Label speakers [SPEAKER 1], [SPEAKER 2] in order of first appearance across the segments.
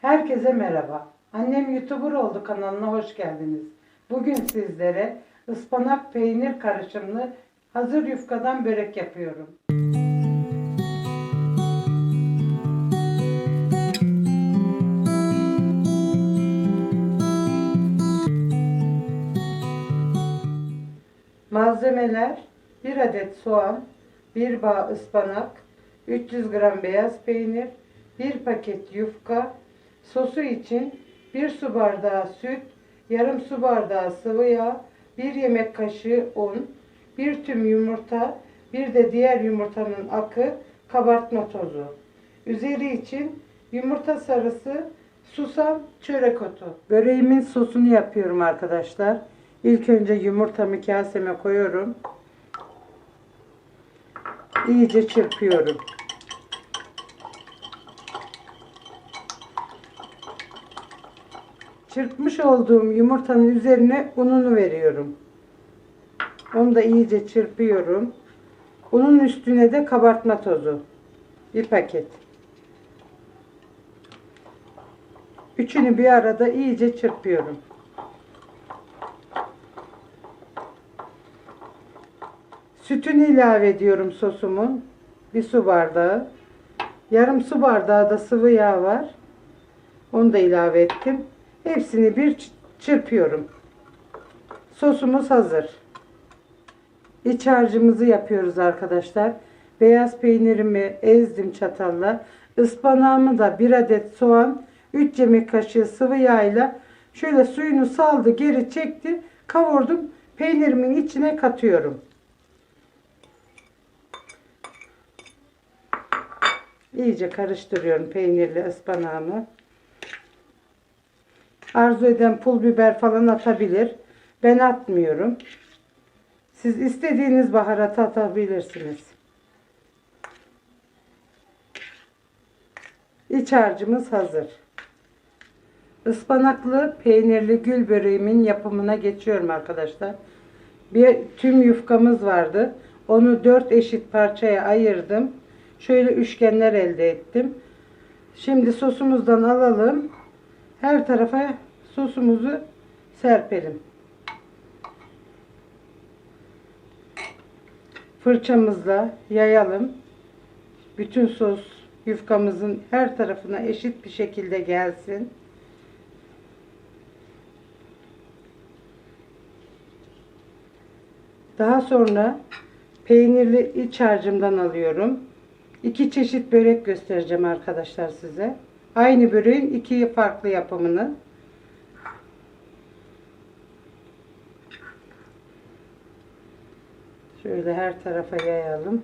[SPEAKER 1] Herkese merhaba. Annem YouTuber oldu kanalına hoş geldiniz. Bugün sizlere ıspanak peynir karışımlı hazır yufkadan börek yapıyorum. Malzemeler 1 adet soğan, 1 bağ ıspanak, 300 gram beyaz peynir, 1 paket yufka, sosu için 1 su bardağı süt, yarım su bardağı sıvı yağ, 1 yemek kaşığı un, 1 tüm yumurta, bir de diğer yumurtanın akı, kabartma tozu. Üzeri için yumurta sarısı, susam, çörek otu. Böreğimin sosunu yapıyorum arkadaşlar. İlk önce yumurtamı kaseme koyuyorum. İyice çırpıyorum. Çırpmış olduğum yumurtanın üzerine ununu veriyorum. Onu da iyice çırpıyorum. Unun üstüne de kabartma tozu. Bir paket. Üçünü bir arada iyice çırpıyorum. Sütünü ilave ediyorum sosumun. Bir su bardağı. Yarım su bardağı da sıvı yağ var. Onu da ilave ettim. Hepsini bir çırpıyorum. Sosumuz hazır. İç harcımızı yapıyoruz arkadaşlar. Beyaz peynirimi ezdim çatalla. Ispanağımı da bir adet soğan, 3 yemek kaşığı sıvı yağıyla şöyle suyunu saldı, geri çekti, kavurdum. Peynirimin içine katıyorum. İyice karıştırıyorum peynirli ıspanağımı. Arzu eden pul biber falan atabilir. Ben atmıyorum. Siz istediğiniz baharatı atabilirsiniz. İç harcımız hazır. Ispanaklı peynirli gül böreğimin yapımına geçiyorum arkadaşlar. Bir tüm yufkamız vardı. Onu dört eşit parçaya ayırdım. Şöyle üçgenler elde ettim. Şimdi sosumuzdan alalım. Her tarafa sosumuzu serpelim. Fırçamızla yayalım. Bütün sos yufkamızın her tarafına eşit bir şekilde gelsin. Daha sonra peynirli iç harcımdan alıyorum. İki çeşit börek göstereceğim arkadaşlar size. Aynı böreğin iki farklı yapımını. Şöyle her tarafa yayalım.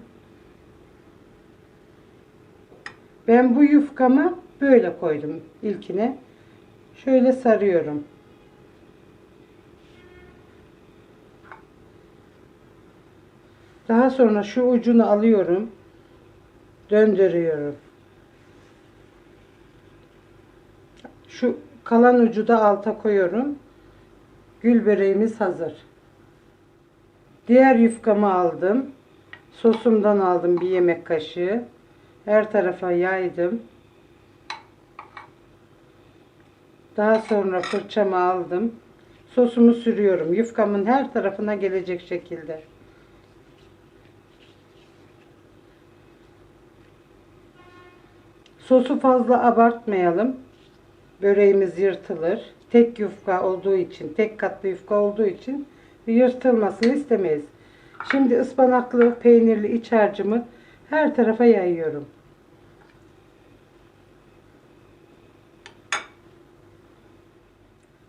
[SPEAKER 1] Ben bu yufkamı böyle koydum ilkine. Şöyle sarıyorum. Daha sonra şu ucunu alıyorum. Döndürüyorum. Şu kalan ucu da alta koyuyorum. Gül böreğimiz hazır. Diğer yufkamı aldım. Sosumdan aldım bir yemek kaşığı. Her tarafa yaydım. Daha sonra fırçamı aldım. Sosumu sürüyorum. Yufkamın her tarafına gelecek şekilde. Sosu fazla abartmayalım. Böreğimiz yırtılır. Tek yufka olduğu için, tek katlı yufka olduğu için yırtılmasını istemeyiz. Şimdi ıspanaklı peynirli iç harcımı her tarafa yayıyorum.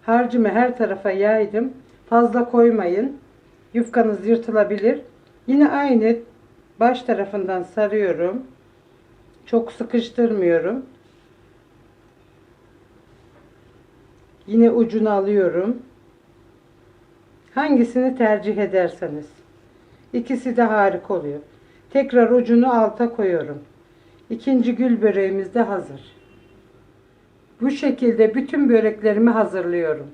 [SPEAKER 1] Harcımı her tarafa yaydım. Fazla koymayın. Yufkanız yırtılabilir. Yine aynı baş tarafından sarıyorum. Çok sıkıştırmıyorum. Yine ucunu alıyorum. Hangisini tercih ederseniz. İkisi de harika oluyor. Tekrar ucunu alta koyuyorum. İkinci gül böreğimiz de hazır. Bu şekilde bütün böreklerimi hazırlıyorum.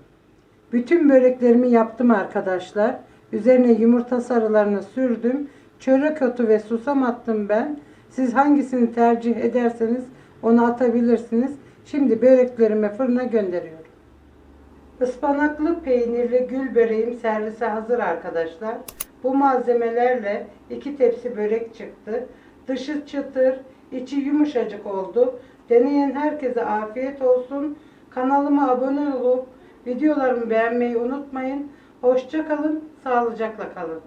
[SPEAKER 1] Bütün böreklerimi yaptım arkadaşlar. Üzerine yumurta sarılarını sürdüm. Çörek otu ve susam attım ben. Siz hangisini tercih ederseniz onu atabilirsiniz. Şimdi böreklerimi fırına gönderiyorum. Ispanaklı peynirli gül böreğim servise hazır arkadaşlar. Bu malzemelerle iki tepsi börek çıktı. Dışı çıtır, içi yumuşacık oldu. Deneyen herkese afiyet olsun. Kanalıma abone olup videolarımı beğenmeyi unutmayın. Hoşça kalın, sağlıcakla kalın.